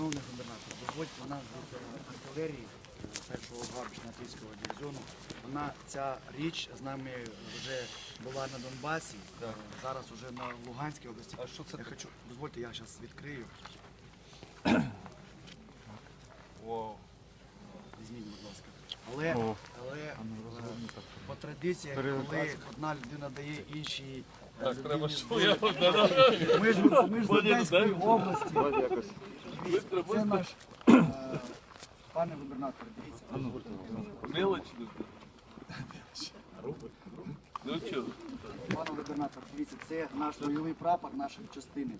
Шановний губернатор, дозвольте нам від артилерії е, першого гвардійського дивізіону. Вона ця річ з нами вже була на Донбасі, е, зараз вже на Луганській області. А що це Я хочу, дозвольте, я зараз відкрию. Вау. Візьміть, будь ласка. Але, але е, по традиції, коли одна людина дає іншій людині Ми ж, ми ж з Одеської області. Дивіться, Це наш е, пане губернатор, дивіться. Мелочь Ну чого? Пане губернатор, дивіться, це наш бойовий прапор нашої частини.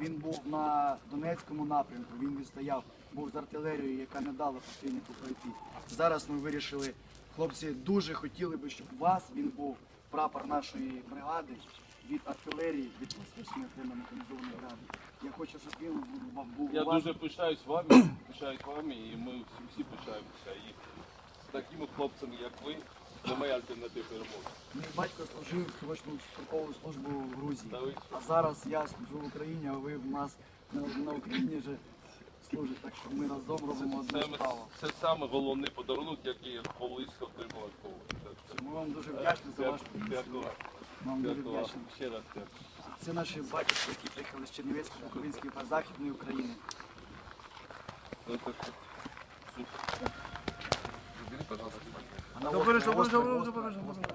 Він був на Донецькому напрямку, він відстояв, був з артилерією, яка не дала противнику пройти. Зараз ми вирішили, хлопці дуже хотіли би, щоб у вас він був прапор нашої бригади від артилерії, від 28 окремо механізованої бригади. Я хочу, щоб він був- був Я у вас. дуже пишаюсь вами, пишаюсь вами, і ми всі, всі пишаємося. І з такими хлопцями, як ви, немає альтернатив перемоги. Мій батько служив срочну строкову службу в Грузії. Та ви А зараз я служу в Україні, а ви в нас на, на Україні вже служите, так що ми разом робимо Це, одну справу. це саме головний подарунок, який я колись отримав від Бога. Це- це- Ми вам дуже вдячні за ваш Дякую, дякую, вам дуже вдячні. Ще раз дякую. Це наші батьки, які приїхали з Чернівецької, Буковинської та Західної України. Добре, добре, добре, добре, пожалуйста.